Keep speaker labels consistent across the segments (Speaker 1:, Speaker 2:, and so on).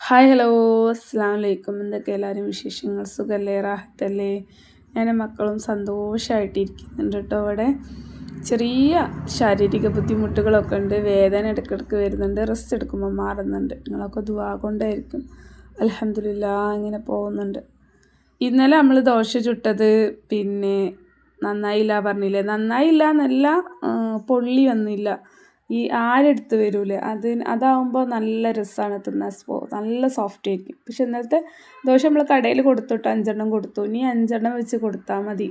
Speaker 1: Hi hello. അസ്സാം വലൈക്കും എന്തൊക്കെ എല്ലാവരും വിശേഷങ്ങൾ? സുഖല്ലേ? റാഹത്തല്ലേ? ഞാൻ മക്കളും സന്തോഷമായിട്ടിരിക്കുന്നുണ്ട് കേട്ടോ അവിടെ ചെറിയ ശാരീരിക ബുദ്ധിമുട്ടുകളൊക്കെ ഉണ്ട്. വേദന ഇടയ്ക്കിടയ്ക്ക് വരുന്നുണ്ട്. റെസ്റ്റ് എടുക്കുമ്പോൾ മാറുന്നുണ്ട്. നിങ്ങളൊക്കെ ദുവാ കൊണ്ടായിരിക്കും. അലഹമില്ല ഇങ്ങനെ പോകുന്നുണ്ട്. ഇന്നലെ നമ്മൾ ദോശ ചുട്ടത് പിന്നെ നന്നായില്ല പറഞ്ഞില്ലേ? നന്നായില്ല എന്നല്ല പൊള്ളി വന്നില്ല. ഈ ആരെടുത്ത് വരൂലേ? അത് അതാവുമ്പോൾ നല്ല രസമാണ് തിന്നാൻ നല്ല സോഫ്റ്റ് ആയിരിക്കും. പക്ഷെ ഇന്നലത്തെ ദോശ നമ്മൾ കടയിൽ കൊടുത്തുട്ടോ അഞ്ചെണ്ണം കൊടുത്തു. ഇനി അഞ്ചെണ്ണം വെച്ച് കൊടുത്താൽ മതി.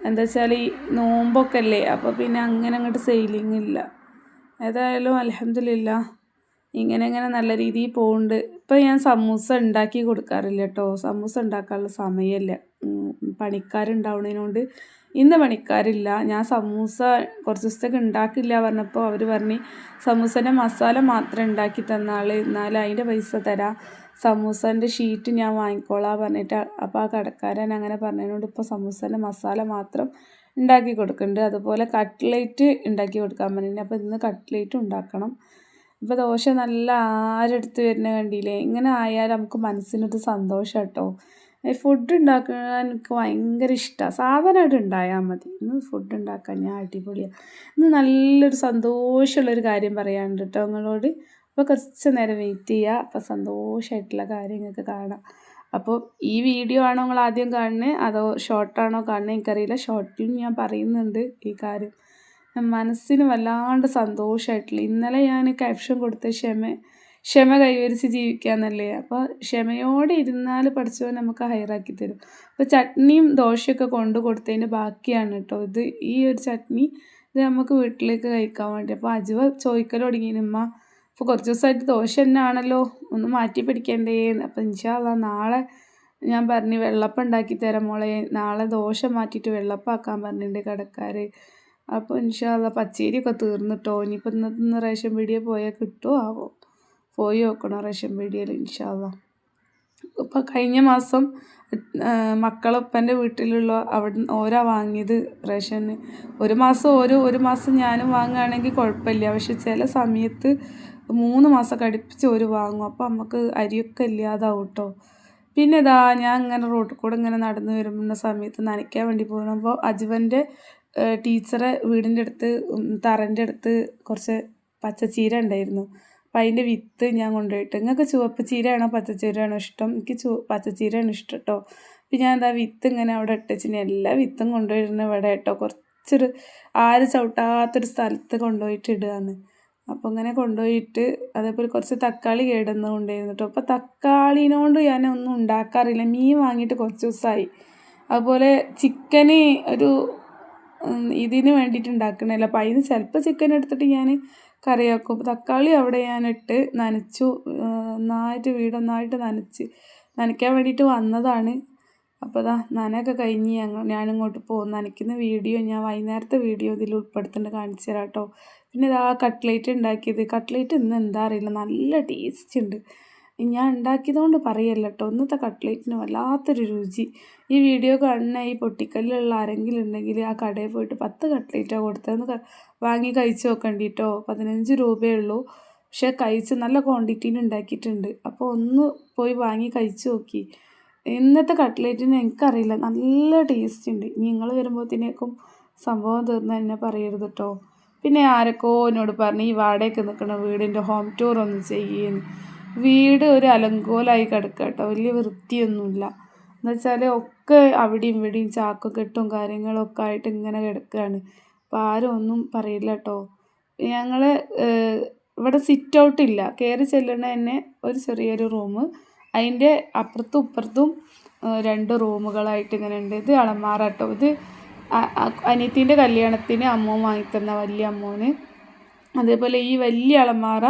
Speaker 1: എന്താ വെച്ചാൽ ഈ നോമ്പൊക്കെ അല്ലേ അപ്പോൾ പിന്നെ അങ്ങനെ അങ്ങോട്ട് സെയിലിംഗ് ഇല്ല. ഏതായാലും അലഹമില്ല ഇങ്ങനെ ഇങ്ങനെ നല്ല രീതിയിൽ പോകുന്നുണ്ട് ഇപ്പം ഞാൻ സമൂസ ഉണ്ടാക്കി കൊടുക്കാറില്ല കേട്ടോ സമൂസ ഉണ്ടാക്കാനുള്ള സമയമല്ല പണിക്കാരുണ്ടാവുന്നതിനോണ്ട് ഇന്ന് പണിക്കാരില്ല. ഞാൻ സമൂസ കുറച്ച് ദിവസത്തേക്ക് ഉണ്ടാക്കില്ല പറഞ്ഞപ്പോൾ അവർ പറഞ്ഞ് സമൂസേന്റെ മസാല മാത്രം ഉണ്ടാക്കി തന്നാൾ എന്നാൽ അതിന്റെ പൈസ തരാം. സമൂസേന്റെ ഷീറ്റ് ഞാൻ വാങ്ങിക്കോളാം പറഞ്ഞിട്ട് അപ്പോൾ ആ കടക്കാരൻ അങ്ങനെ പറഞ്ഞതിനോട് ഇപ്പോൾ സമൂസേന്റെ മസാല മാത്രം ഉണ്ടാക്കി കൊടുക്കുന്നുണ്ട്. അതുപോലെ കട്ട്ലേറ്റ് ഉണ്ടാക്കി കൊടുക്കാൻ പറഞ്ഞിട്ടുണ്ട്. അപ്പോൾ ഇന്ന് കട്ട്ലേറ്റ് ഉണ്ടാക്കണം. ഇപ്പോൾ ദോശ നല്ല ആരെടുത്ത് വരുന്ന കണ്ടില്ലേ? ഇങ്ങനെ ആയാൽ നമുക്ക് മനസ്സിനൊരു സന്തോഷം കേട്ടോ. ഫുഡ് ഉണ്ടാക്കാൻ എനിക്ക് ഭയങ്കര ഇഷ്ടമാണ് സാധനമായിട്ട് ഉണ്ടായാൽ മതി. ഇന്ന് ഫുഡ് ഉണ്ടാക്കാൻ ഞാൻ അടിപൊളിയാണ് ഇന്ന് നല്ലൊരു സന്തോഷമുള്ളൊരു കാര്യം പറയാനുണ്ട് കേട്ടോ നിങ്ങളോട്. അപ്പോൾ കുറച്ച് നേരം വെയിറ്റ് ചെയ്യുക അപ്പോൾ സന്തോഷമായിട്ടുള്ള കാര്യങ്ങൾക്ക് കാണാം. അപ്പോൾ ഈ വീഡിയോ ആണോ നിങ്ങൾ ആദ്യം കാണുന്നത് അതോ ഷോർട്ടാണോ കാണുന്നത് എനിക്കറിയില്ല. ഷോർട്ടിലും ഞാൻ പറയുന്നുണ്ട് ഈ കാര്യം. മനസ്സിന് വല്ലാണ്ട് സന്തോഷമായിട്ടുള്ള ഇന്നലെ ഞാൻ ക്യാപ്ഷൻ കൊടുത്ത ക്ഷമ ക്ഷമ കൈവരിച്ച് ജീവിക്കാന്നല്ലേ? അപ്പോൾ ക്ഷമയോടെ ഇരുന്നാൽ പഠിച്ചവൻ നമുക്ക് ഹയറാക്കി തരും. അപ്പോൾ ചട്നിയും ദോശയൊക്കെ കൊണ്ടു കൊടുത്തതിന്റെ ബാക്കിയാണ് കേട്ടോ ഇത്. ഈ ഒരു ചട്നി ഇത് നമുക്ക് വീട്ടിലേക്ക് കഴിക്കാൻ വേണ്ടി. അപ്പോൾ അജുവ ചോദിക്കൽ തുടങ്ങിയിമ്മ അപ്പോൾ കുറച്ച് ദിവസമായിട്ട് ദോശ തന്നെ ആണല്ലോ ഒന്ന് മാറ്റി പിടിക്കേണ്ടേ? അപ്പോൾ ഇൻഷാല്ല നാളെ ഞാൻ പറഞ്ഞു വെള്ളപ്പം ഉണ്ടാക്കി തരാം മോളെ. നാളെ ദോശ മാറ്റിയിട്ട് വെള്ളപ്പാക്കാൻ പറഞ്ഞിട്ടുണ്ട് കടക്കാർ അപ്പോൾ ഇൻഷാല്ല പച്ചരിയൊക്കെ തീർന്നിട്ടോ? ഇനിയിപ്പോൾ ഇന്നത്തെ റേഷൻ പീടിയ പോയാൽ കിട്ടുമോ ആവോ? പോയി നോക്കണം റേഷൻ പീടിയയിൽ ഇൻഷാല്ല ഇപ്പം കഴിഞ്ഞ മാസം മക്കളൊപ്പന്റെ വീട്ടിലുള്ള അവിടെ ഓരോ വാങ്ങിയത് റേഷന് ഒരു മാസം ഓരോ ഒരു മാസം ഞാനും വാങ്ങുകയാണെങ്കിൽ കുഴപ്പമില്ല. പക്ഷെ ചില സമയത്ത് മൂന്ന് മാസം കടുപ്പിച്ച് ഒരു വാങ്ങും. അപ്പോൾ നമുക്ക് അരിയൊക്കെ ഇല്ലാതാവും കേട്ടോ പിന്നെ ഇതാ ഞാൻ ഇങ്ങനെ റോട്ടിൽ കൂടെ ഇങ്ങനെ നടന്നു വരുന്ന സമയത്ത് നനയ്ക്കാൻ വേണ്ടി പോകുമ്പോൾ അജുവന്റെ ടീച്ചറെ വീടിന്റെ അടുത്ത് തറന്റെ അടുത്ത് കുറച്ച് പച്ചച്ചീര ഉണ്ടായിരുന്നു. അപ്പം അതിന്റെ വിത്ത് ഞാൻ കൊണ്ടുപോയിട്ട് നിങ്ങൾക്ക് ചുവപ്പ് ചീരയാണോ പച്ചച്ചീരയാണോ ഇഷ്ടം? എനിക്ക് ചു പച്ചച്ചീരയാണ് ഇഷ്ടം കേട്ടോ അപ്പം ഞാൻ എന്താ വിത്ത് ഇങ്ങനെ അവിടെ ഇട്ടിച്ചിന് എല്ലാ വിത്തും കൊണ്ടുപോയിരുന്ന ഇവിടെ കേട്ടോ കുറച്ചൊരു ആര് ചവിട്ടാത്തൊരു സ്ഥലത്ത് കൊണ്ടുപോയിട്ട് ഇടുകയാണ് അപ്പോൾ ഇങ്ങനെ കൊണ്ടുപോയിട്ട് അതേപോലെ കുറച്ച് തക്കാളി കേടുന്ന കൊണ്ടുവരുന്നു കേട്ടോ അപ്പോൾ തക്കാളിനോണ്ട് ഞാൻ ഒന്നും ഉണ്ടാക്കാറില്ല. മീൻ വാങ്ങിയിട്ട് കുറച്ച് ദിവസമായി അതുപോലെ ചിക്കന് ഒരു ഇതിന് വേണ്ടിയിട്ട് ഉണ്ടാക്കണമല്ലോ അപ്പോൾ അതിന് ചിലപ്പോൾ ചിക്കൻ എടുത്തിട്ട് ഞാൻ കറിയാക്കും തക്കാളി അവിടെ ഞാനിട്ട് നനച്ചു. നന്നായിട്ട് വീടൊന്നായിട്ട് നനച്ച്. നനയ്ക്കാൻ വേണ്ടിയിട്ട് വന്നതാണ്. അപ്പോൾ അതാ നനയൊക്കെ കഴിഞ്ഞ് ഞങ്ങൾ ഞാനിങ്ങോട്ട് പോകും നനയ്ക്കുന്ന വീഡിയോ ഞാൻ വൈകുന്നേരത്തെ വീഡിയോ ഇതിൽ ഉൾപ്പെടുത്തുന്നുണ്ട് കാണിച്ചു തരാം കേട്ടോ. പിന്നെ ഇതാ കട്ട്ലേറ്റ് ഉണ്ടാക്കിയത്. കട്ട്ലേറ്റ് ഇന്ന് എന്താ അറിയില്ല. നല്ല ടേസ്റ്റ് ഉണ്ട്. ഞാൻ ഉണ്ടാക്കിയതുകൊണ്ട് പറയല്ല കേട്ടോ ഇന്നത്തെ കട്ട്ലേറ്റിന് വല്ലാത്തൊരു രുചി. ഈ വീഡിയോ കാണുന്ന ഈ പൊട്ടിക്കല്ലുള്ള ആരെങ്കിലും ഉണ്ടെങ്കിൽ ആ കടയിൽ പോയിട്ട് പത്ത് കട്ട്ലേറ്റാണ് കൊടുത്തതെന്ന് വാങ്ങി കഴിച്ച് നോക്കണ്ടി കേട്ടോ പതിനഞ്ച് രൂപയേ ഉള്ളൂ. പക്ഷേ കഴിച്ച് നല്ല ക്വാണ്ടിറ്റിയിൽ ഉണ്ടാക്കിയിട്ടുണ്ട്. അപ്പോൾ ഒന്ന് പോയി വാങ്ങി കഴിച്ച് നോക്കി. ഇന്നത്തെ കട്ട്ലേറ്റിന് എനിക്കറിയില്ല. നല്ല ടേസ്റ്റ് ഉണ്ട്. നിങ്ങൾ വരുമ്പോഴത്തേക്കും സംഭവം തീർന്ന് എന്നെ പറയരുത് കേട്ടോ പിന്നെ ആരൊക്കെ എന്നോട് പറഞ്ഞ് ഈ വാടകയ്ക്ക് നിൽക്കുന്ന വീടിന്റെ ഹോം ടൂർ ഒന്ന് ചെയ്യുന്നു. വീട് ഒരു അലങ്കോലായി കിടക്കുക കേട്ടോ. വലിയ വൃത്തിയൊന്നുമില്ല. എന്ന് വെച്ചാൽ ഒക്കെ അവിടെയും ഇവിടെയും ചാക്കും കെട്ടും കാര്യങ്ങളൊക്കെ ആയിട്ട് ഇങ്ങനെ കിടക്കുകയാണ്. അപ്പോൾ ആരും ഒന്നും പറയില്ല കേട്ടോ. ഞങ്ങൾ ഇവിടെ സിറ്റ് ഔട്ട് ഇല്ല. കയറി ചെല്ലണ തന്നെ ഒരു ചെറിയൊരു റൂം അതിന്റെ അപ്പുറത്തും ഇപ്പുറത്തും രണ്ട് റൂമുകളായിട്ട് ഇങ്ങനെ ഉണ്ട്. ഇത് അളമാറ കേട്ടോ. ഇത് അനിയത്തിന്റെ കല്യാണത്തിന് അമ്മ വാങ്ങിത്തന്ന വലിയ അമ്മോന്. അതേപോലെ ഈ വലിയ അളമാറ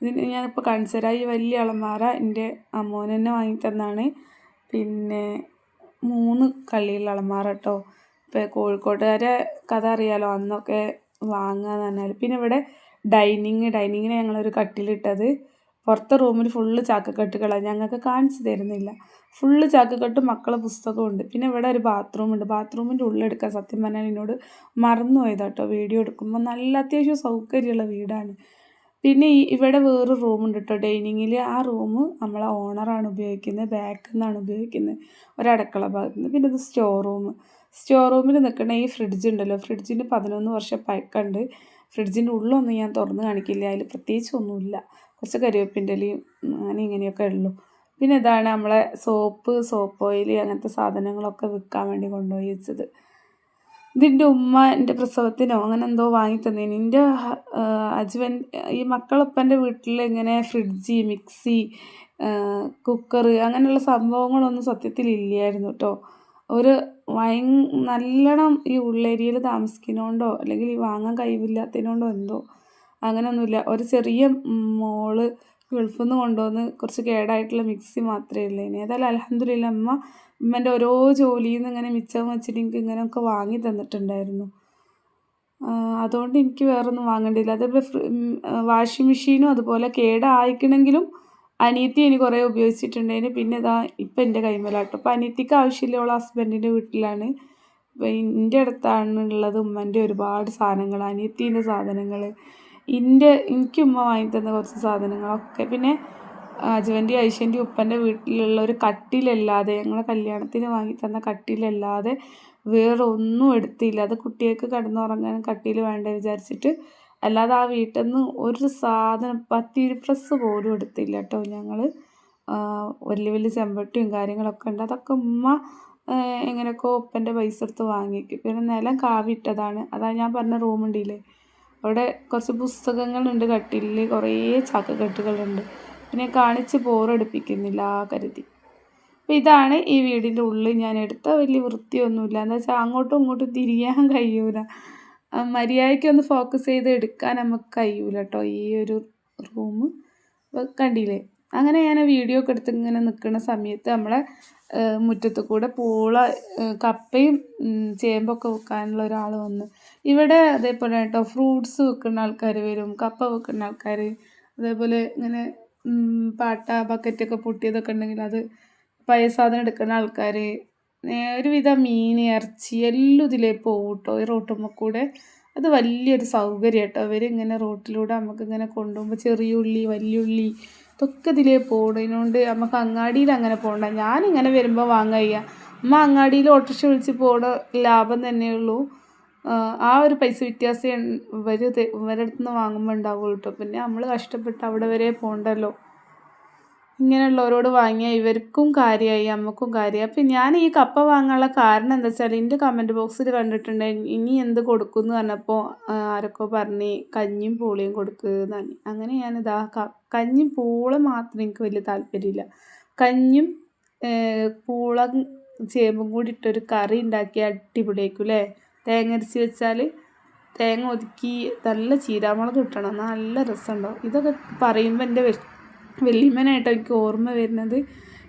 Speaker 1: ഇതിന് ഞാനിപ്പോൾ കാണിച്ചു വലിയ അളമാറ എന്റെ അമ്മോന് തന്നെ വാങ്ങി തന്നാണ്. പിന്നെ മൂന്ന് കള്ളിയുള്ള അളമാറ കേട്ടോ ഇപ്പോൾ കോഴിക്കോട്ടുകാരെ കഥ അറിയാലോ അന്നൊക്കെ വാങ്ങുക എന്ന് പറഞ്ഞാൽ പിന്നെ ഇവിടെ ഡൈനിങ് ഡൈനിങ്ങിന് ഞങ്ങളൊരു കട്ടിലിട്ടത്. പുറത്തെ റൂമിൽ ഫുള്ള് ചാക്കക്കെട്ടുകളാണ് ഞങ്ങൾക്ക് കാണിച്ചു തരുന്നില്ല. ഫുള്ള് ചാക്കക്കെട്ടും മക്കളെ പുസ്തകമുണ്ട് പിന്നെ ഇവിടെ ഒരു ബാത്റൂമുണ്ട് ബാത്റൂമിന്റെ ഉള്ളെടുക്കാൻ സത്യം പറഞ്ഞാൽ എന്നോട് മറന്നു പോയതാട്ടോ വീഡിയോ എടുക്കുമ്പോൾ നല്ല അത്യാവശ്യം സൗകര്യമുള്ള വീടാണ്. പിന്നെ ഇവിടെ വേറൊരു റൂമുണ്ട് കേട്ടോ ഡൈനിങ്ങിൽ ആ റൂം നമ്മളെ ഓണറാണ് ഉപയോഗിക്കുന്നത്. ബാക്കിൽ നിന്നാണ് ഉപയോഗിക്കുന്നത്. ഒരടുക്കള ഭാഗത്ത് നിന്ന് പിന്നെ ഇത് സ്റ്റോർ റൂം സ്റ്റോർ റൂമിൽ നിൽക്കുന്ന ഈ ഫ്രിഡ്ജ് ഉണ്ടല്ലോ. ഫ്രിഡ്ജിന് പതിനൊന്ന് വർഷം പഴക്കമുണ്ട് ഫ്രിഡ്ജിന്റെ ഉള്ളൊന്നും ഞാൻ തുറന്ന് കാണിക്കില്ല. അതിൽ പ്രത്യേകിച്ച് ഒന്നുമില്ല. കുറച്ച് കരിവേപ്പിന്റെ ഇലയും അങ്ങനെ ഇങ്ങനെയൊക്കെ ഉള്ളൂ. പിന്നെ ഇതാണ് നമ്മളെ സോപ്പ് സോപ്പ് ഓയിൽ അങ്ങനത്തെ സാധനങ്ങളൊക്കെ വിൽക്കാൻ വേണ്ടി കൊണ്ടുപോയി വെച്ചത്. ഇതിന്റെ ഉമ്മ എന്റെ പ്രസവത്തിനോ അങ്ങനെ എന്തോ വാങ്ങി തന്നേന് എന്റെ അജ്വൻ ഈ മക്കളപ്പന്റെ വീട്ടിൽ ഇങ്ങനെ ഫ്രിഡ്ജ് മിക്സി കുക്കർ അങ്ങനെയുള്ള സംഭവങ്ങളൊന്നും സത്യത്തിൽ ഇല്ലായിരുന്നു കേട്ടോ ഒരു ഭയ നല്ലോണം ഈ ഉള്ളേരിയയിൽ താമസിക്കുന്നതുകൊണ്ടോ അല്ലെങ്കിൽ ഈ വാങ്ങാൻ കഴിവില്ലാത്തതിനോണ്ടോ എന്തോ അങ്ങനെയൊന്നുമില്ല. ഒരു ചെറിയ മോൾ ഗൾഫിൽ നിന്ന് കൊണ്ടുവന്ന് കുറച്ച് കേടായിട്ടുള്ള മിക്സി മാത്രമേ ഉള്ളൂ ഏതായാലും അലഹമ്മദില്ല അമ്മ ഉമ്മന്റെ ഓരോ ജോലിയിൽ നിന്ന് ഇങ്ങനെ മിച്ചം വെച്ചിട്ട് എനിക്ക് ഇങ്ങനെയൊക്കെ വാങ്ങി തന്നിട്ടുണ്ടായിരുന്നു. അതുകൊണ്ട് എനിക്ക് വേറൊന്നും വാങ്ങേണ്ടിയില്ല. അതേപോലെ വാഷിംഗ് മെഷീനും അതുപോലെ കേടായിക്കണമെങ്കിലും അനിയത്തി എനിക്ക് കുറേ ഉപയോഗിച്ചിട്ടുണ്ടായിരുന്നു പിന്നെ ഇതാ ഇപ്പം എന്റെ കൈമലാട്ടോ അപ്പോൾ അനിയത്തിക്ക് ആവശ്യമില്ല. ഹസ്ബൻഡിന്റെ വീട്ടിലാണ്. അപ്പോൾ എന്റെ അടുത്താണ് ഉള്ളത് ഉമ്മന്റെ ഒരുപാട് സാധനങ്ങൾ അനിയത്തീന്റെ സാധനങ്ങൾ. എന്റെ എനിക്ക് ഉമ്മ വാങ്ങി തന്ന കുറച്ച് സാധനങ്ങളൊക്കെ. പിന്നെ അജുവന്റെ ഐശ്വന്റെ ഉപ്പന്റെ വീട്ടിലുള്ള ഒരു കട്ടിലല്ലാതെ ഞങ്ങളെ കല്യാണത്തിന് വാങ്ങി തന്ന കട്ടിലല്ലാതെ വേറെ ഒന്നും എടുത്തില്ല. അത് കുട്ടികൾക്ക് കിടന്നുറങ്ങാൻ കട്ടിയിൽ വേണ്ട വിചാരിച്ചിട്ട്. അല്ലാതെ ആ വീട്ടിൽ നിന്ന് ഒരു സാധനം പത്തിരി പ്രസ് പോലും എടുത്തില്ല കേട്ടോ ഞങ്ങൾ വലിയ വലിയ ചെമ്പട്ടിയും കാര്യങ്ങളൊക്കെ ഉണ്ട്. അതൊക്കെ ഉമ്മ എങ്ങനെയൊക്കെ ഒപ്പന്റെ പൈസ എടുത്ത് വാങ്ങിക്കും. പിന്നെ നിലം കാവിട്ടതാണ്. അതാ ഞാൻ പറഞ്ഞ റൂമുണ്ടില്ലേ അവിടെ കുറച്ച് പുസ്തകങ്ങളുണ്ട് കട്ടിലിൽ കുറേ ചാക്കക്കെട്ടുകളുണ്ട് പിന്നെ കാണിച്ച് ബോറടിപ്പിക്കുന്നില്ല കരുതി. അപ്പോൾ ഇതാണ് ഈ വീടിന്റെ ഉള്ളിൽ ഞാൻ എടുത്ത വലിയ വൃത്തിയൊന്നുമില്ല. എന്താ വെച്ചാൽ അങ്ങോട്ടും ഇങ്ങോട്ടും തിരിയാൻ കഴിയൂല. മര്യാദയ്ക്കൊന്ന് ഫോക്കസ് ചെയ്ത് എടുക്കാൻ നമുക്ക് കഴിയൂല കേട്ടോ ഈ ഒരു റൂം കണ്ടില്ലേ? അങ്ങനെ ഞാൻ വീഡിയോ ഒക്കെ എടുത്ത് ഇങ്ങനെ നിൽക്കുന്ന സമയത്ത് നമ്മളെ മുറ്റത്ത് കൂടെ പൂള കപ്പയും ചേമ്പൊക്കെ വെക്കാനുള്ള ഒരാൾ വന്നു. ഇവിടെ അതേപോലെ കേട്ടോ ഫ്രൂട്ട്സ് വെക്കുന്ന ആൾക്കാർ വരും കപ്പ വെക്കുന്ന ആൾക്കാർ അതേപോലെ ഇങ്ങനെ പാട്ട ബക്കറ്റൊക്കെ പൊട്ടിയതൊക്കെ ഉണ്ടെങ്കിൽ അത് പഴയ സാധനം എടുക്കുന്ന ആൾക്കാർ ഒരുവിധം മീൻ ഇറച്ചി എല്ലാം ഇതിലേ പോകും കേട്ടോ. ഈ റോട്ടുമ്മ കൂടെ. അത് വലിയൊരു സൗകര്യം കേട്ടോ. ഇങ്ങനെ റോട്ടിലൂടെ നമുക്ക് ഇങ്ങനെ കൊണ്ടുപോകുമ്പോൾ ചെറിയ ഉള്ളി വലിയ ഉള്ളി ഇതൊക്കെ ഇതിലേ പോകണതിനോണ്ട് നമുക്ക് അങ്ങാടിയിൽ അങ്ങനെ പോകണ്ട ഞാനിങ്ങനെ വരുമ്പോൾ വാങ്ങുക അമ്മ അങ്ങാടിയിൽ ഓട്ടോറിക്ഷ വിളിച്ച് പോകണ ലാഭം തന്നെയുള്ളൂ. ആ ഒരു പൈസ വ്യത്യാസം ഇവർ ഇവരുടെ അടുത്ത് നിന്ന് വാങ്ങുമ്പോൾ ഉണ്ടാവുള്ളൂ കേട്ടോ പിന്നെ നമ്മൾ കഷ്ടപ്പെട്ട് അവിടെ വരെ പോകണ്ടല്ലോ ഇങ്ങനെയുള്ളവരോട് വാങ്ങിയാൽ ഇവർക്കും കാര്യമായി അമ്മക്കും കാര്യമായി അപ്പം ഞാൻ ഈ കപ്പ വാങ്ങാനുള്ള കാരണം എന്താ വെച്ചാൽ എന്റെ കമന്റ് ബോക്സിൽ കണ്ടിട്ടുണ്ട് ഇനി എന്ത് കൊടുക്കും എന്ന് പറഞ്ഞപ്പോൾ ആരൊക്കെ പറഞ്ഞ് കഞ്ഞിയും പൂളിയും കൊടുക്കുന്നതാണ് അങ്ങനെ ഞാനിതാ കഞ്ഞിയും പൂള മാത്രം എനിക്ക് വലിയ താല്പര്യമില്ല. കഞ്ഞും പൂള ചേമ്പും കൂടി ഇട്ടൊരു കറി ഉണ്ടാക്കി അടിപൊളിയായിരിക്കും അല്ലേ തേങ്ങ അരച്ച് വെച്ചാൽ തേങ്ങ ഒതുക്കി നല്ല ചീരാമുളക് കിട്ടണം നല്ല രസമുണ്ടാവും. ഇതൊക്കെ പറയുമ്പോൾ എന്റെ വെല്ലിമനായിട്ട് എനിക്ക് ഓർമ്മ വരുന്നത്.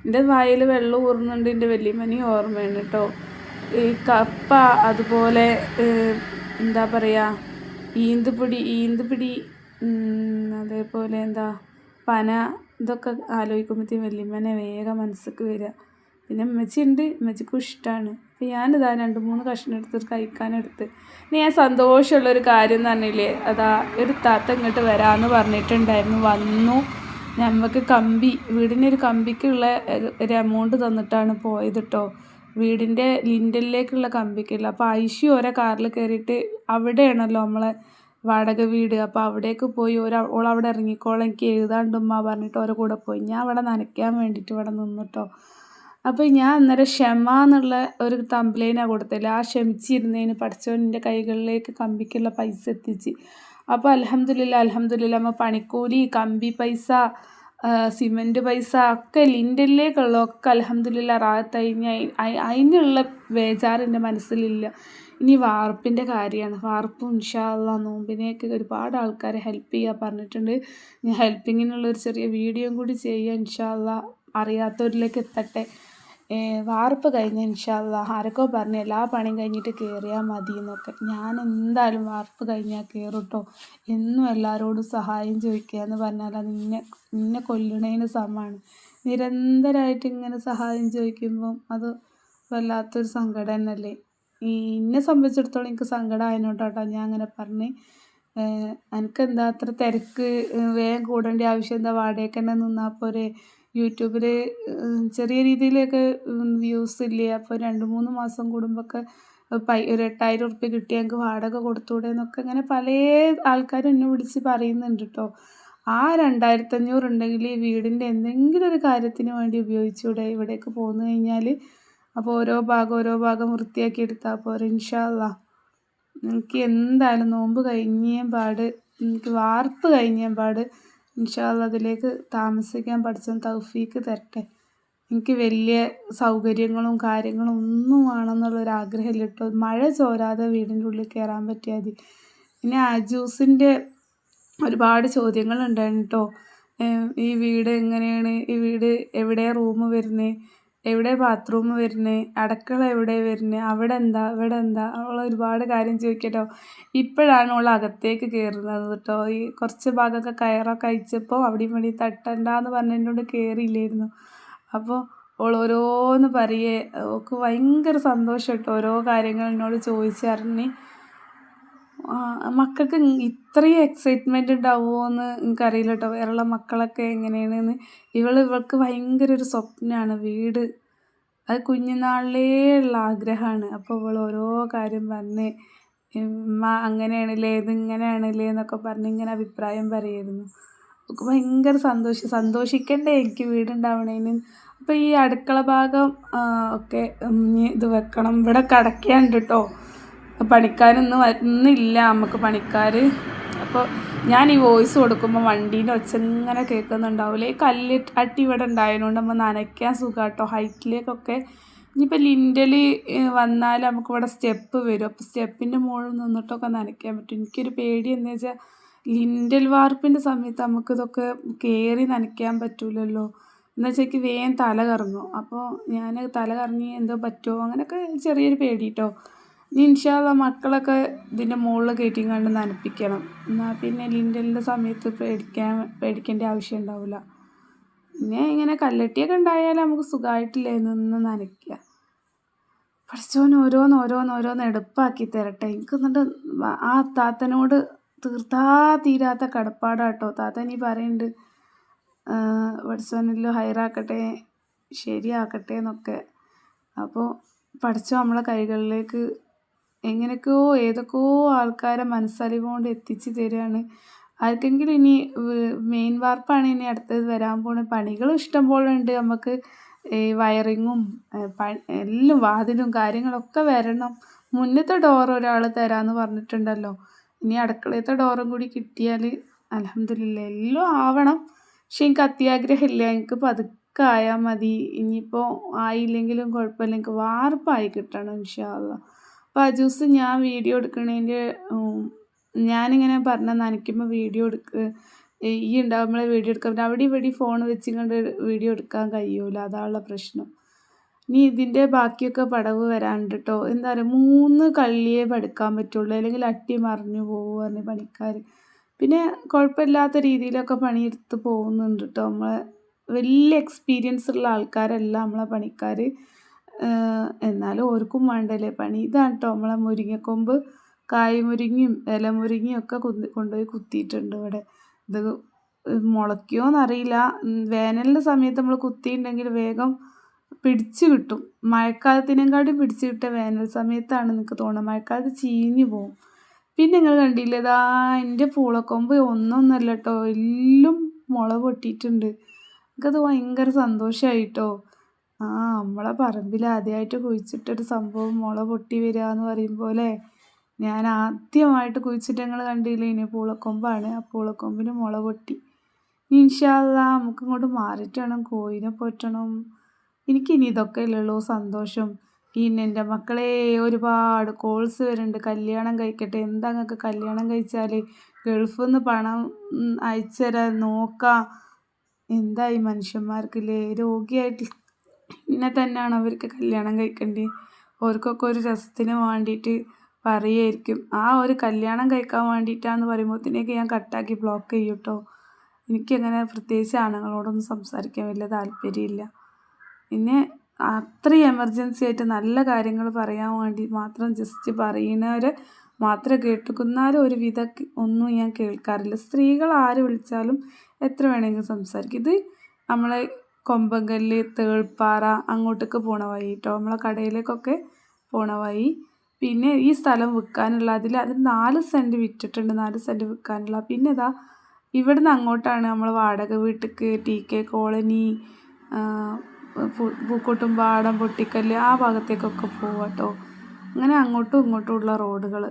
Speaker 1: എന്റെ വായിൽ വെള്ളം ഊറുന്നുണ്ട് എന്റെ വെല്ലിമനി ഓർമ്മയാണ് കേട്ടോ. ഈ കപ്പ അതുപോലെ എന്താ പറയുക ഈന്തുപിടി ഈന്തുപിടി അതേപോലെ എന്താ പന ഇതൊക്കെ ആലോചിക്കുമ്പോഴത്തേക്കും വെല്ലിമനെ വേഗം മനസ്സിലേക്ക് വരിക പിന്നെ ഉമ്മച്ചിയുണ്ട്. ഉമ്മച്ചിക്കും ഇഷ്ടമാണ് അപ്പം ഞാനിതാ രണ്ട് മൂന്ന് കഷ്ണം എടുത്ത് കഴിക്കാനെടുത്ത്. ഇനി ഞാൻ സന്തോഷമുള്ളൊരു കാര്യം എന്ന് പറഞ്ഞില്ലേ? അതാ ഒരു താത്ത ഇങ്ങോട്ട് വരാമെന്ന് പറഞ്ഞിട്ടുണ്ടായിരുന്നു. വന്നു. നമുക്ക് കമ്പി വീടിനൊരു കമ്പിക്കുള്ള ഒരു എമൗണ്ട് തന്നിട്ടാണ് പോയത് കേട്ടോ വീടിന്റെ ലിൻഡലിലേക്കുള്ള കമ്പിക്കില്ല അപ്പോൾ ഐശി ഓരോ കാറിൽ കയറിയിട്ട് അവിടെയാണല്ലോ നമ്മളെ വാടക വീട്. അപ്പോൾ അവിടേക്ക് പോയി ഒരു ഓൾ അവിടെ എനിക്ക് എഴുതാണ്ടുമ്മ പറഞ്ഞിട്ട് ഓരോ കൂടെ പോയി. ഞാൻ അവിടെ നനയ്ക്കാൻ വേണ്ടിയിട്ട് ഇവിടെ നിന്നിട്ടോ. അപ്പോൾ ഞാൻ അന്നേരം ക്ഷമ എന്നുള്ള ഒരു തമ്പ്ലൈനാണ് കൊടുത്തത്. ആ ക്ഷമിച്ചിരുന്നതിന് പഠിച്ചവന്റെ കൈകളിലേക്ക് കമ്പിക്കുള്ള പൈസ എത്തിച്ച്. അപ്പോൾ അലഹമ്മദില്ല അലഹമ്മദില്ല നമ്മൾ പണിക്കൂലി കമ്പി പൈസ സിമന്റ് പൈസ ഒക്കെ ലിൻഡലിലേക്കുള്ളതൊക്കെ അലഹമ്മദില്ല റാഹത്തായി അതിനുള്ള ബേജാറ് എന്റെ മനസ്സിലില്ല. ഇനി വാർപ്പിന്റെ കാര്യമാണ്. വാർപ്പും ഇൻഷാല്ല നോമ്പിനെയൊക്കെ ഒരുപാട് ആൾക്കാരെ ഹെൽപ്പ് ചെയ്യുക പറഞ്ഞിട്ടുണ്ട്. ഞാൻ ഹെൽപ്പിങ്ങിനുള്ള ഒരു ചെറിയ വീഡിയോയും കൂടി ചെയ്യുക ഇൻഷാല്ല അറിയാത്തവരിലേക്ക് എത്തട്ടെ. വാർപ്പ് കഴിഞ്ഞ ഇൻഷാല്ല ആരൊക്കെ പറഞ്ഞു എല്ലാ പണിയും കഴിഞ്ഞിട്ട് കയറിയാൽ മതി എന്നൊക്കെ ഞാൻ എന്തായാലും വാർപ്പ് കഴിഞ്ഞാൽ കയറും എന്നും എല്ലാവരോടും സഹായം ചോദിക്കുക എന്ന് പറഞ്ഞാൽ അത് നിന്നെ നിന്നെ കൊല്ലണതിന് സമമാണ്. നിരന്തരമായിട്ട് ഇങ്ങനെ സഹായം ചോദിക്കുമ്പം അത് വല്ലാത്തൊരു സങ്കടം തന്നെയല്ലേ ഈ എന്നെ സംബന്ധിച്ചിടത്തോളം എനിക്ക് സങ്കടം ആയതിനോട്ടോ ഞാൻ അങ്ങനെ പറഞ്ഞ്. എനിക്കെന്താ അത്ര തിരക്ക് വേഗം കൂടേണ്ട ആവശ്യം എന്താ? വാടകയ്ക്ക് തന്നെ നിന്നാൽ പോരെ? യൂട്യൂബിൽ ചെറിയ രീതിയിലൊക്കെ വ്യൂസ് ഇല്ല? അപ്പോൾ രണ്ട് മൂന്ന് മാസം കൂടുമ്പോഴൊക്കെ പൈ ഒരു എട്ടായിരം ഉറുപ്പ്യ കിട്ടി ഞങ്ങൾക്ക് വാടക കൊടുത്തൂടെ എന്നൊക്കെ ഇങ്ങനെ പല ആൾക്കാരും എന്നെ വിളിച്ച് പറയുന്നുണ്ട് കേട്ടോ ആ രണ്ടായിരത്തി അഞ്ഞൂറ് ഉണ്ടെങ്കിൽ ഈ വീടിന്റെ എന്തെങ്കിലും ഒരു കാര്യത്തിന് വേണ്ടി ഉപയോഗിച്ചൂടെ? ഇവിടേക്ക് പോന്നു കഴിഞ്ഞാൽ അപ്പോൾ ഓരോ ഭാഗം ഓരോ ഭാഗം വൃത്തിയാക്കി എടുത്താൽ പോരെ ഇൻഷാല്ല എനിക്ക് എന്തായാലും നോമ്പ് കഴിഞ്ഞേം പാട് എനിക്ക് വാർപ്പ് കഴിഞ്ഞേം പാട് ഇൻഷാ അല്ലാ അതിലേക്ക് താമസിക്കാൻ പഠിച്ചവൻ തൗഫീക്ക് തരട്ടെ. എനിക്ക് വലിയ സൗകര്യങ്ങളും കാര്യങ്ങളും ഒന്നും വേണമെന്നുള്ളൊരു കേട്ടോ മഴ ചോരാതെ വീടിന്റെ ഉള്ളിൽ കയറാൻ പറ്റിയാൽ മതി. പിന്നെ ആജൂസിന്റെ ഒരുപാട് ചോദ്യങ്ങളുണ്ടായിരുന്നു കേട്ടോ ഈ വീട് എങ്ങനെയാണ്? ഈ വീട് എവിടെയാണ് റൂം വരുന്നത് എവിടെ ബാത്റൂം വരുന്നത് അടുക്കള എവിടെ വരുന്നത് അവിടെ എന്താ ഇവിടെ എന്താ അവൾ ഒരുപാട് കാര്യം ചോദിക്കട്ടോ. ഇപ്പോഴാണ് അവൾ അകത്തേക്ക് കയറുന്നത് കേട്ടോ. ഈ കുറച്ച് ഭാഗമൊക്കെ കയറൊക്കെ അയച്ചപ്പോൾ അവിടെയും ഇവിടെയും തട്ടണ്ടെന്ന് പറഞ്ഞതിനോട് കയറിയില്ലായിരുന്നു. അപ്പോൾ ഓൾ ഓരോന്ന് പറയേ ഓൾക്ക് ഭയങ്കര സന്തോഷം കേട്ടോ. ഓരോ കാര്യങ്ങൾ എന്നോട് ചോദിച്ചറിഞ്ഞ് മക്കൾക്ക് ഇത്രയും എക്സൈറ്റ്മെന്റ് ഉണ്ടാവുമോ എന്ന് എനിക്കറിയില്ല കേട്ടോ വേറെയുള്ള മക്കളൊക്കെ എങ്ങനെയാണെന്ന്. ഇവൾ ഇവൾക്ക് ഭയങ്കര ഒരു സ്വപ്നമാണ് വീട് അത് കുഞ്ഞുനാളിലേ ഉള്ള ആഗ്രഹമാണ്. അപ്പോൾ ഇവൾ ഓരോ കാര്യം പറഞ്ഞ് ഉമ്മ അങ്ങനെയാണല്ലേ ഇത് ഇങ്ങനെയാണല്ലേ എന്നൊക്കെ പറഞ്ഞ് ഇങ്ങനെ അഭിപ്രായം പറയുമായിരുന്നു ഒക്കെ ഭയങ്കര സന്തോഷം സന്തോഷിക്കണ്ടേ എനിക്ക് വീടുണ്ടാവണേന്. അപ്പോൾ ഈ അടുക്കള ഭാഗം ഒക്കെ ഇത് വെക്കണം. ഇവിടെ കടക്കാണ്ട് കേട്ടോ പണിക്കാരൊന്നും വരുന്നില്ല നമുക്ക് പണിക്കാർ അപ്പോൾ ഞാൻ ഈ വോയിസ് കൊടുക്കുമ്പോൾ വണ്ടീന്റെ ഒച്ച ഇങ്ങനെ കേൾക്കുന്നുണ്ടാവില്ല ഈ കല്ല് അട്ടി ഇവിടെ ഉണ്ടായതുകൊണ്ട് നമ്മൾ നനയ്ക്കാൻ സുഖം കേട്ടോ ഹൈറ്റിലേക്കൊക്കെ ഇനിയിപ്പോൾ ലിൻഡൽ വന്നാൽ നമുക്കിവിടെ സ്റ്റെപ്പ് വരും. അപ്പോൾ സ്റ്റെപ്പിന്റെ മുകളിൽ നിന്നിട്ടൊക്കെ നനയ്ക്കാൻ പറ്റും. എനിക്കൊരു പേടി എന്ന് വെച്ചാൽ ലിൻഡൽ വാർപ്പിന്റെ സമയത്ത് നമുക്കിതൊക്കെ കയറി നനയ്ക്കാൻ പറ്റൂലല്ലോ. എന്ന് വെച്ചാൽ എനിക്ക് വേഗം തല കറങ്ങും. അപ്പോൾ ഞാൻ തല കറങ്ങി എന്തോ പറ്റുമോ അങ്ങനെയൊക്കെ ചെറിയൊരു പേടി കേട്ടോ ഇനി ഇൻഷാല്ല മക്കളൊക്കെ ഇതിന്റെ മുകളിൽ കയറ്റിങ്ങാണ്ട് നനപ്പിക്കണം. എന്നാൽ പിന്നെ ലിൻഡലിന്റെ സമയത്ത് പേടിക്കാൻ പേടിക്കേണ്ട ആവശ്യം ഉണ്ടാവില്ല പിന്നെ ഇങ്ങനെ കല്ലട്ടിയൊക്കെ ഉണ്ടായാൽ നമുക്ക് സുഖമായിട്ടില്ലേ നിന്ന് നനയ്ക്കുക പഠിച്ചോൻ ഓരോന്ന് ഓരോന്ന് ഓരോന്ന് എടുപ്പാക്കി തരട്ടെ. എനിക്ക് എന്നിട്ട് ആ താത്തനോട് തീർത്താ തീരാത്ത കടപ്പാടാട്ടോ. താത്ത നീ പറയുന്നുണ്ട് പഠിച്ചോനെല്ലാം ഹയറാക്കട്ടെ ശരിയാക്കട്ടെ എന്നൊക്കെ. അപ്പോൾ പഠിച്ചോ നമ്മളെ കൈകളിലേക്ക് എങ്ങനെയൊക്കെയോ ഏതൊക്കെയോ ആൾക്കാരെ മനസ്സറിവുകൊണ്ട് എത്തിച്ച് തരികയാണ് ആർക്കെങ്കിലും ഇനി മെയിൻ വാർപ്പാണ് ഇനി അടുത്തത് വരാൻ പോണ പണികളും ഇഷ്ടം പോലെ ഉണ്ട്. നമുക്ക് ഈ വയറിങ്ങും എല്ലാം വാതിലും കാര്യങ്ങളൊക്കെ വരണം. മുന്നത്തെ ഡോർ ഒരാൾ തരാമെന്ന് പറഞ്ഞിട്ടുണ്ടല്ലോ. ഇനി അടുക്കളയത്തെ ഡോറും കൂടി കിട്ടിയാൽ അലഹമില്ല എല്ലാം ആവണം. പക്ഷെ എനിക്ക് അത്യാഗ്രഹമില്ല. എനിക്ക് പതുക്കെ ആയാൽ മതി. ഇനിയിപ്പോൾ ആയില്ലെങ്കിലും കുഴപ്പമില്ല. എനിക്ക് വാർപ്പായി കിട്ടണം ഇൻഷാ അള്ളാ. അപ്പോൾ ആ ജ്യൂസ് ഞാൻ വീഡിയോ എടുക്കണതിന്റെ ഞാനിങ്ങനെ പറഞ്ഞ നനയ്ക്കുമ്പോൾ വീഡിയോ എടുക്കുക ഈ ഉണ്ടാകുമ്പോഴേ വീഡിയോ എടുക്കാൻ പറ്റും അവിടെ ഇവിടെ ഫോൺ വെച്ചിങ്ങോണ്ട് വീഡിയോ എടുക്കാൻ കഴിയൂല. അതാണുള്ള പ്രശ്നം. ഇനി ഇതിന്റെ ബാക്കിയൊക്കെ പടവ് വരാണ്ട് കേട്ടോ എന്താ പറയുക മൂന്ന് കള്ളിയെ പഠിക്കാൻ പറ്റുള്ളൂ. അല്ലെങ്കിൽ അട്ടി മറിഞ്ഞു പോകും പറഞ്ഞ് പണിക്കാർ പിന്നെ കുഴപ്പമില്ലാത്ത രീതിയിലൊക്കെ പണിയെടുത്ത് പോകുന്നുണ്ട് കേട്ടോ നമ്മളെ. വലിയ എക്സ്പീരിയൻസ് ഉള്ള ആൾക്കാരല്ല നമ്മളെ പണിക്കാർ എന്നാലും ഓർക്കും വേണ്ടല്ലേ പണി. ഇതാണ് കേട്ടോ നമ്മളെ മുരിങ്ങക്കൊമ്പ്. കായ്മുരിങ്ങയും ഇലമുരിങ്ങയും ഒക്കെ കുന്തി കൊണ്ടുപോയി കുത്തിയിട്ടുണ്ട് ഇവിടെ. ഇത് മുളയ്ക്കുമോയെന്നറിയില്ല വേനലിന്റെ സമയത്ത് നമ്മൾ കുത്തിയിട്ടുണ്ടെങ്കിൽ വേഗം പിടിച്ച് കിട്ടും. മഴക്കാലത്തിനെക്കാട്ടും പിടിച്ച് കിട്ടുക വേനൽ സമയത്താണ് എനിക്ക് തോന്നുന്നത്. മഴക്കാലത്ത് ചീഞ്ഞു പോകും പിന്നെ നിങ്ങൾ കണ്ടില്ലേ ഇതാ എന്റെ പൂളക്കൊമ്പ് ഒന്നൊന്നല്ല കേട്ടോ എല്ലാം മുള പൊട്ടിയിട്ടുണ്ട്. എനിക്കത് ഭയങ്കര സന്തോഷമായി കേട്ടോ ആ നമ്മളെ പറമ്പിൽ ആദ്യമായിട്ട് കുഴിച്ചിട്ടൊരു സംഭവം മുള പൊട്ടി വരിക എന്ന് പറയുമ്പോൾ ഞാൻ ആദ്യമായിട്ട് കുഴിച്ചിട്ട് കണ്ടില്ലേ ഇനി പൂളക്കൊമ്പാണ്. ആ പൂളക്കൊമ്പിന് മുള പൊട്ടി. ഇൻഷാല്ല നമുക്ക് ഇങ്ങോട്ട് മാറിയിട്ട് വേണം കോഴിനെ എനിക്ക് ഇനി ഇതൊക്കെ ഇല്ലല്ലോ സന്തോഷം. പിന്നെ എന്റെ മക്കളെ ഒരുപാട് കോൾസ് വരുന്നുണ്ട്. കല്യാണം കഴിക്കട്ടെ. എന്താ നിങ്ങൾക്ക് കല്യാണം കഴിച്ചാൽ ഗൾഫിൽ നിന്ന് പണം അയച്ചു തരാൻ നോക്കാം. എന്തായി മനുഷ്യന്മാർക്കില്ലേ രോഗിയായിട്ട് എന്നെ തന്നെയാണ് അവർക്ക് കല്യാണം കഴിക്കേണ്ടത് അവർക്കൊക്കെ ഒരു രസത്തിന് വേണ്ടിയിട്ട് പറയുമായിരിക്കും ആ ഒരു കല്യാണം കഴിക്കാൻ വേണ്ടിയിട്ടാന്ന് പറയുമ്പോഴത്തേക്ക് ഞാൻ കട്ടാക്കി ബ്ലോക്ക് ചെയ്യും കേട്ടോ എനിക്കങ്ങനെ പ്രത്യേകിച്ച് ആണുങ്ങളോടൊന്നും സംസാരിക്കാൻ വലിയ താല്പര്യമില്ല. പിന്നെ അത്രയും എമർജൻസി ആയിട്ട് നല്ല കാര്യങ്ങൾ പറയാൻ വേണ്ടി മാത്രം ജസ്റ്റ് പറയുന്നവരെ മാത്രം കേട്ടുക്കുന്നാലും ഒരു വിധ ഒന്നും ഞാൻ കേൾക്കാറില്ല. സ്ത്രീകൾ ആര് വിളിച്ചാലും എത്ര വേണമെങ്കിലും സംസാരിക്കും. ഇത് നമ്മളെ കൊമ്പങ്കല്ല് തേൾപ്പാറ അങ്ങോട്ടേക്ക് പോണ വഴി. കേട്ടോ നമ്മളെ കടയിലേക്കൊക്കെ പോണ വഴി. പിന്നെ ഈ സ്ഥലം വിൽക്കാനുള്ള അതിൽ അതിൽ നാല് സെന്റ് വിറ്റിട്ടുണ്ട് നാല് സെന്റ് വിൽക്കാനുള്ള. പിന്നെ ഇതാ ഇവിടുന്ന് അങ്ങോട്ടാണ് നമ്മൾ വാടക വീട്ടിലേക്ക് T K colony Pookkottumpadam Pottikkal ആ ഭാഗത്തേക്കൊക്കെ പോവാം കേട്ടോ അങ്ങനെ അങ്ങോട്ടും ഇങ്ങോട്ടും ഉള്ള റോഡുകൾ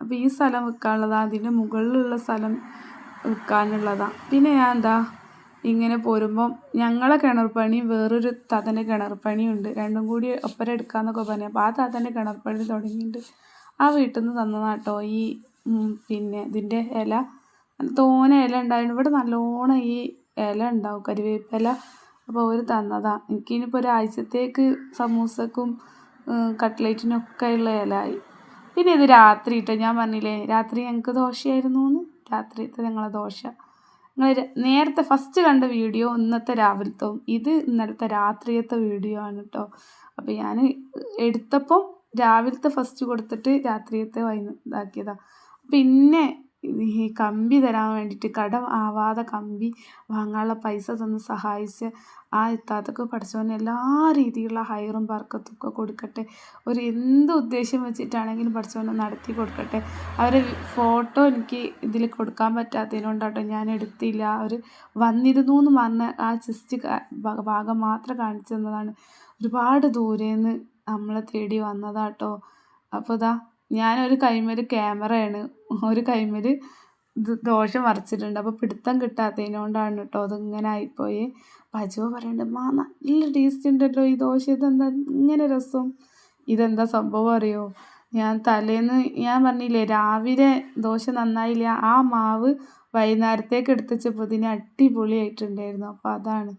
Speaker 1: അപ്പോൾ ഈ സ്ഥലം വിൽക്കാനുള്ളതാണ് അതിന്റെ മുകളിലുള്ള സ്ഥലം വിൽക്കാനുള്ളതാണ് പിന്നെ ഞാൻ എന്താ ഇങ്ങനെ പോരുമ്പം ഞങ്ങളെ കിണർ പണി വേറൊരു താത്തന്റെ കിണർ പണിയുണ്ട് രണ്ടും കൂടി ഒപ്പരം എടുക്കാമെന്നൊക്കെ പറഞ്ഞു. അപ്പോൾ ആ താത്തന്റെ കിണർ പണി തുടങ്ങിയിട്ടുണ്ട് ആ വീട്ടിൽ നിന്ന് തന്നതാട്ടോ ഈ പിന്നെ ഇതിന്റെ ഇല. തോന ഇല ഉണ്ടായിരുന്നു ഇവിടെ നല്ലോണം ഈ ഇല ഉണ്ടാവും കരിവേപ്പില. അപ്പോൾ അവർ തന്നതാണ് എനിക്കിനിപ്പോൾ ഒരാഴ്ചത്തേക്ക് സമൂസക്കും കട്ട്ലേറ്റിനൊക്കെ ഉള്ള ഇലയായി. പിന്നെ ഇത് രാത്രി ഇട്ടോ ഞാൻ പറഞ്ഞില്ലേ രാത്രി ഞങ്ങൾക്ക് ദോശയായിരുന്നു എന്ന് രാത്രിത്തെ ഞങ്ങളെ ദോശ. നിങ്ങൾ നേരത്തെ ഫസ്റ്റ് കണ്ട വീഡിയോ ഇന്നത്തെ രാവിലത്തെ ഇത് ഇന്നലത്തെ രാത്രിയത്തെ വീഡിയോ ആണ് കേട്ടോ അപ്പോൾ ഞാൻ എടുത്തപ്പം രാവിലത്തെ ഫസ്റ്റ് കൊടുത്തിട്ട് രാത്രിയത്തെ വൈകുന്ന ഇതാക്കിയതാണ് പിന്നെ ഈ കമ്പി തരാൻ വേണ്ടിയിട്ട് കടം ആവാതെ കമ്പി വാങ്ങാനുള്ള പൈസ തന്ന് സഹായിച്ച് ആ ഇത്താത്തക്ക് പഠിച്ചവന് എല്ലാ രീതിയിലുള്ള ഹൈറും ബർക്കത്തും കൊടുക്കട്ടെ. ഒരു എന്ത് ഉദ്ദേശം വെച്ചിട്ടാണെങ്കിലും പഠിച്ചവനെ നടത്തി കൊടുക്കട്ടെ. അവരെ ഫോട്ടോ എനിക്ക് ഇതിൽ കൊടുക്കാൻ പറ്റാത്തതിനോണ്ടാട്ടോ ഞാൻ എടുത്തില്ല. അവർ വന്നിരുന്നു എന്ന് പറഞ്ഞ ആ ജസ്റ്റ് ഭാഗം മാത്രം കാണിച്ചു തന്നതാണ്. ഒരുപാട് ദൂരേന്ന് നമ്മളെ തേടി വന്നതാട്ടോ. അപ്പോൾ ഇതാ ഞാനൊരു കൈമേൽ ക്യാമറയാണ് ഒരു കൈമേൽ ഇത് ദോശ അപ്പോൾ പിടുത്തം കിട്ടാത്തതിനോണ്ടാണ് കേട്ടോ അതിങ്ങനെ ആയിപ്പോയി. പജോ പറയുന്നുണ്ട് മാ നല്ല ടേസ്റ്റ് ഉണ്ടല്ലോ ഈ ദോശ. ഇതെന്താ ഇങ്ങനെ രസം. ഇതെന്താ സംഭവം അറിയോ? ഞാൻ തലേന്ന് ഞാൻ പറഞ്ഞില്ലേ രാവിലെ ദോശ നന്നായില്ല. ആ മാവ് വൈകുന്നേരത്തേക്ക് എടുത്ത് വെച്ചപ്പോൾ ഇതിന് അടിപൊളിയായിട്ടുണ്ടായിരുന്നു. അപ്പോൾ അതാണ്.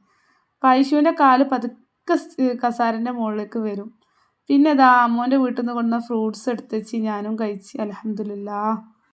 Speaker 1: പൈശുവിന്റെ കാൽ പതുക്കെ കസാരന്റെ മുകളിലേക്ക് വരും. പിന്നെ ഇതാ അമ്മോന്റെ വീട്ടിൽ നിന്ന് കൊണ്ടുവന്ന ഫ്രൂട്ട്സ് എടുത്തുവച്ച് ഞാനും കഴിച്ച്. അലഹമില്ല